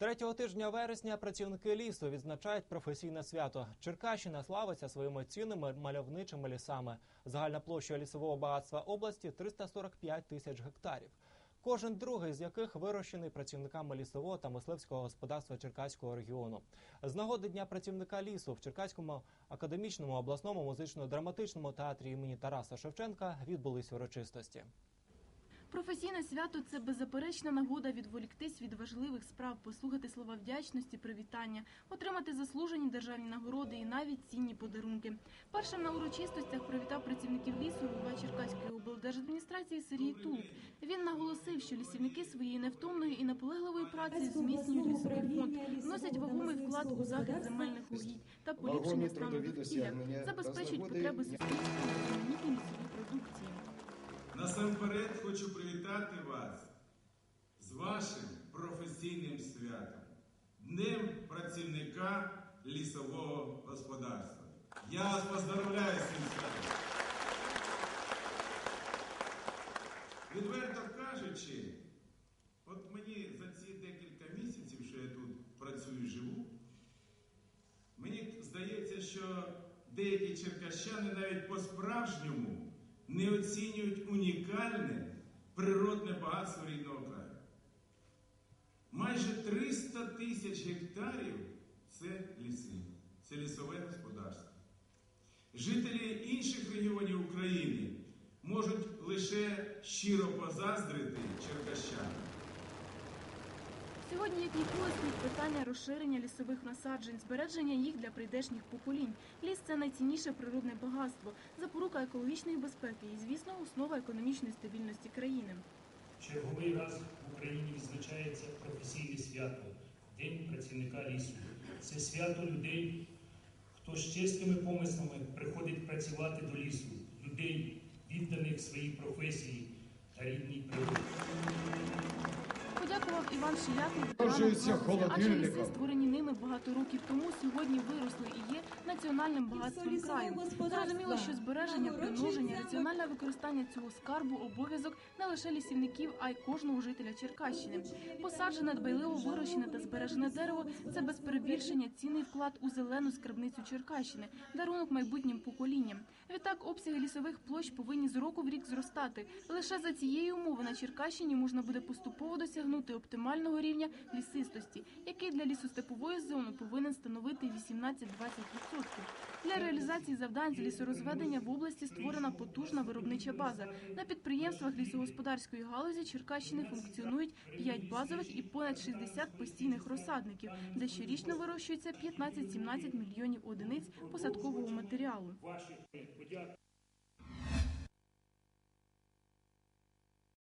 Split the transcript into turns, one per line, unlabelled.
Третього тижня вересня працівники лісу відзначають професійне свято. Черкащина славиться своїми цінними мальовничими лісами. Загальна площа лісового багатства області 345 тисяч гектарів. Кожен другий з яких вирощений працівниками лісового та мисливського господарства Черкаського регіону. З нагоди дня працівника лісу в Черкаському академічному обласному музично-драматичному театрі імені Тараса Шевченка відбулись урочистості.
Професійне свято це беззаперечна нагода відволіктись від важливих справ, послухати слова вдячності, привітання, отримати заслужені державні нагороди і навіть цінні подарунки. Першим на урочистостях привітав працівників лісу голова Черкаської облдержадміністрації Сергій Тулуб. Він наголосив, що лісівники своєї невтомної і наполегливої праці зміцнюють лісовий фонд, вносять вагомий вклад у захист земельних угідь та поліпшення стану довкілля, забезпечують потреби суспільства різноманітній лісовій продукції.
Насамперед хочу привітати вас з вашим професійним святом, Днем працівника лісового господарства. Я вас поздравляю з цим святом. Відверто кажучи, от мені за ці декілька місяців, що я тут працюю живу, мені здається, що деякі черкащани навіть по-справжньому не оцінюють унікальне природне багатство рідного краю. Майже 300 тисяч гектарів це ліси, це лісове господарство. Жителі інших регіонів України можуть лише щиро позаздрити черкащанам.
Сьогодні, як ніколи, стоїть питання розширення лісових насаджень, збереження їх для прийдешніх поколінь. Ліс це найцінніше природне багатство, запорука екологічної безпеки і, звісно, основа економічної стабільності країни.
Черговий раз в Україні відзначається професійне свято День працівника лісу. Це свято людей, хто з чеськими помислами приходить працювати до лісу, людей, відданих своїй професії та рідній природі.
Іван
Пользуються
галузі, адже
холодильником.
ліси, створені ними багато років тому, сьогодні виросли і є національним багатством краю. Зрозуміло, що збереження, примноження, раціональне використання цього скарбу обов'язок не лише лісівників, а й кожного жителя Черкащини. Посаджене, дбайливо вирощене та збережене дерево це без перебільшення цінний вклад у зелену скарбницю Черкащини, дарунок майбутнім поколінням. Відтак, обсяги лісових площ повинні з року в рік зростати. Лише за цієї умови на Черкащині можна буде поступово досягнути оптимального рівня лісистості, який для лісостепової зони повинен становити 18-20%. Для реалізації завдань з лісорозведення в області створена потужна виробнича база. На підприємствах лісогосподарської галузі Черкащини функціонують 5 базових і понад 60 постійних розсадників, де щорічно вирощується 15-17 мільйонів одиниць посадкового матеріалу.